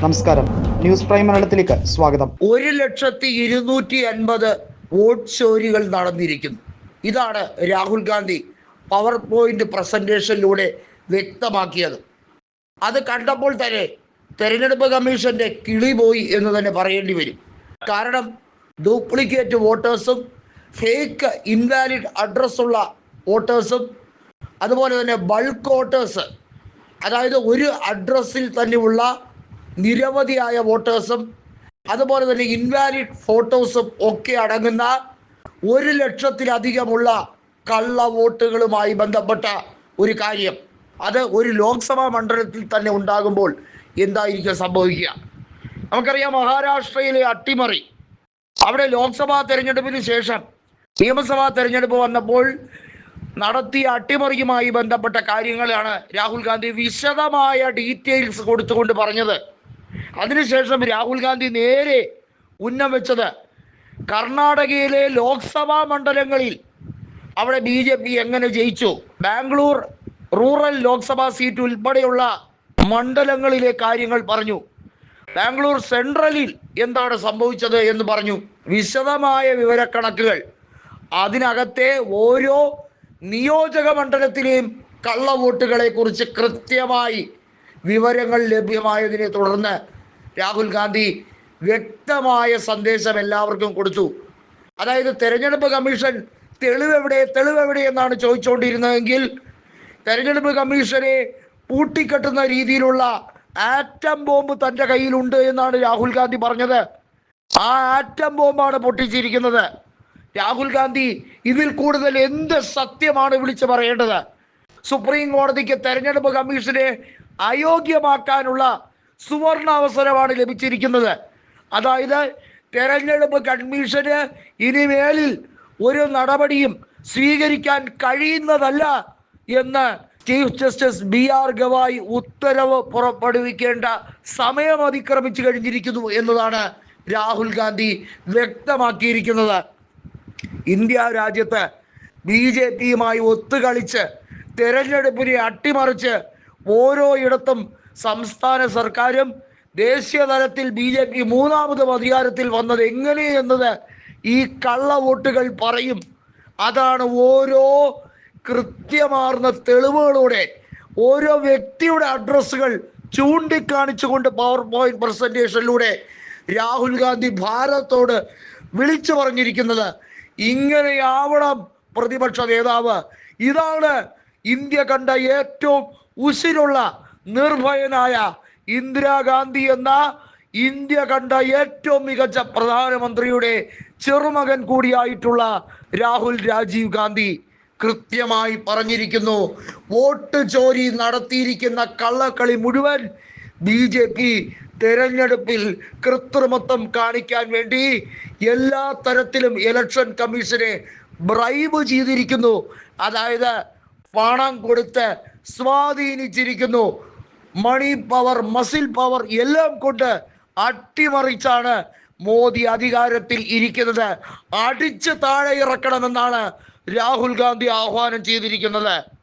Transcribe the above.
നമസ്കാരം. News prime മലയാളത്തിലേക്ക് സ്വാഗതം. ഒരു ലക്ഷത്തി ഇരുന്നൂറ്റി അൻപത് വോട്ട് ചോരികൾ നടന്നിരിക്കുന്നു. ഇതാണ് രാഹുൽ ഗാന്ധി പവർ പോയിന്റ് പ്രസന്റേഷനിലൂടെ വ്യക്തമാക്കിയത്. അത് കണ്ടപ്പോൾ തന്നെ തെരഞ്ഞെടുപ്പ് കമ്മീഷന്റെ കിളി പോയി എന്ന് തന്നെ പറയേണ്ടി വരും. കാരണം ഡ്യൂപ്ലിക്കേറ്റ് വോട്ടേഴ്സും ഫേക്ക് ഇൻവാലിഡ് അഡ്രസ്സുള്ള വോട്ടേഴ്സും അതുപോലെ തന്നെ ബൾക്ക് വോട്ടേഴ്സ് അതായത് ഒരു അഡ്രസ്സിൽ തന്നെയുള്ള നിരവധിയായ വോട്ടേഴ്സും അതുപോലെ തന്നെ ഇൻവാലിഡ് ഫോട്ടോസും ഒക്കെ അടങ്ങുന്ന ഒരു ലക്ഷത്തിലധികമുള്ള കള്ള വോട്ടുകളുമായി ബന്ധപ്പെട്ട ഒരു കാര്യം. അത് ഒരു ലോക്സഭാ മണ്ഡലത്തിൽ തന്നെ ഉണ്ടാകുമ്പോൾ എന്തായിരിക്കും സംഭവിക്കുക? നമുക്കറിയാം മഹാരാഷ്ട്രയിലെ അട്ടിമറി. അവിടെ ലോക്സഭാ തെരഞ്ഞെടുപ്പിന് ശേഷം നിയമസഭാ തെരഞ്ഞെടുപ്പ് വന്നപ്പോൾ നടത്തിയ അട്ടിമറിയുമായി ബന്ധപ്പെട്ട കാര്യങ്ങളാണ് രാഹുൽ ഗാന്ധി വിശദമായ ഡീറ്റെയിൽസ് കൊടുത്തുകൊണ്ട് പറഞ്ഞത്. അതിനുശേഷം രാഹുൽ ഗാന്ധി നേരെ ഉന്നം വെച്ചത് കർണാടകയിലെ ലോക്സഭാ മണ്ഡലങ്ങളിൽ. അവിടെ ബി ജെ പി എങ്ങനെ ജയിച്ചു? ബാംഗ്ലൂർ റൂറൽ ലോക്സഭാ സീറ്റ് ഉൾപ്പെടെയുള്ള മണ്ഡലങ്ങളിലെ കാര്യങ്ങൾ പറഞ്ഞു. ബാംഗ്ലൂർ സെൻട്രലിൽ എന്താണ് സംഭവിച്ചത് എന്ന് പറഞ്ഞു. വിശദമായ വിവരക്കണക്കുകൾ. അതിനകത്തെ ഓരോ നിയോജക മണ്ഡലത്തിലെയും കള്ളവോട്ടുകളെ കുറിച്ച് കൃത്യമായി വിവരങ്ങൾ ലഭ്യമായതിനെ തുടർന്ന് രാഹുൽ ഗാന്ധി വ്യക്തമായ സന്ദേശം എല്ലാവർക്കും കൊടുത്തു. അതായത് തെരഞ്ഞെടുപ്പ് കമ്മീഷൻ തെളിവെവിടെ തെളിവെവിടെ എന്നാണ് ചോദിച്ചുകൊണ്ടിരുന്നതെങ്കിൽ തെരഞ്ഞെടുപ്പ് കമ്മീഷനെ പൂട്ടിക്കെട്ടുന്ന രീതിയിലുള്ള ആറ്റം ബോംബ് തന്റെ കയ്യിലുണ്ട് എന്നാണ് രാഹുൽ ഗാന്ധി പറഞ്ഞത്. ആ ആറ്റം ബോംബാണ് പൊട്ടിച്ചിരിക്കുന്നത്. രാഹുൽ ഗാന്ധി ഇതിൽ കൂടുതൽ എന്ത് സത്യമാണ് വിളിച്ചു പറയേണ്ടത്? സുപ്രീം കോടതിക്ക് തെരഞ്ഞെടുപ്പ് കമ്മീഷനെ അയോഗ്യമാക്കാനുള്ള സുവർണ അവസരമാണ് ലഭിച്ചിരിക്കുന്നത്. അതായത് തെരഞ്ഞെടുപ്പ് കമ്മീഷന് ഇനിമേലിൽ ഒരു നടപടിയും സ്വീകരിക്കാൻ കഴിയുന്നതല്ല എന്ന് chief justice B R Gavai ഉത്തരവ് പുറപ്പെടുവിക്കേണ്ട സമയം അതിക്രമിച്ചു കഴിഞ്ഞിരിക്കുന്നു എന്നതാണ് രാഹുൽ ഗാന്ധി വ്യക്തമാക്കിയിരിക്കുന്നത്. ഇന്ത്യ രാജ്യത്ത് ബി ജെ പിയുമായി ഒത്തുകളിച്ച് തെരഞ്ഞെടുപ്പിനെ അട്ടിമറിച്ച് ഓരോയിടത്തും സംസ്ഥാന സർക്കാരും ദേശീയ തലത്തിൽ ബി ജെ പി മൂന്നാമതും അധികാരത്തിൽ വന്നത് എങ്ങനെ എന്നത് ഈ കള്ള വോട്ടുകൾ പറയും. അതാണ് ഓരോ കൃത്യമാർന്ന തെളിവുകളോടെ ഓരോ വ്യക്തിയുടെ അഡ്രസ്സുകൾ ചൂണ്ടിക്കാണിച്ചുകൊണ്ട് പവർ പോയിന്റ് പ്രസന്റേഷനിലൂടെ രാഹുൽ ഗാന്ധി ഭാരതത്തോട് വിളിച്ചു പറഞ്ഞിരിക്കുന്നത് ഇങ്ങനെയാവണം പ്രതിപക്ഷ നേതാവ്. ഇതാണ് ഇന്ത്യ കണ്ട ഏറ്റവും ഉശിരുള്ള നിർഭയനായ ഇന്ദിരാഗാന്ധി എന്ന ഇന്ത്യ കണ്ട ഏറ്റവും മികച്ച പ്രധാനമന്ത്രിയുടെ ചെറുമകൻ കൂടിയായിട്ടുള്ള രാഹുൽ രാജീവ് ഗാന്ധി കൃത്യമായി പറഞ്ഞിരിക്കുന്നു. വോട്ട് ചോരി നടത്തിയിരിക്കുന്ന കള്ളക്കളി മുഴുവൻ ബി ജെ പി തെരഞ്ഞെടുപ്പിൽ കൃത്രിമത്വം കാണിക്കാൻ വേണ്ടി എല്ലാ തരത്തിലും ഇലക്ഷൻ കമ്മീഷനെ ബ്രൈബ് ചെയ്തിരിക്കുന്നു. അതായത് പണം കൊടുത്ത് സ്വാധീനിച്ചിരിക്കുന്നു. മണി പവർ മസിൽ പവർ എല്ലാം കൊണ്ട് അട്ടിമറിച്ചാണ് മോദി അധികാരത്തിൽ ഇരിക്കുന്നത്. അടിച്ച് താഴെ ഇറക്കണമെന്നാണ് രാഹുൽ ഗാന്ധി ആഹ്വാനം ചെയ്തിരിക്കുന്നത്.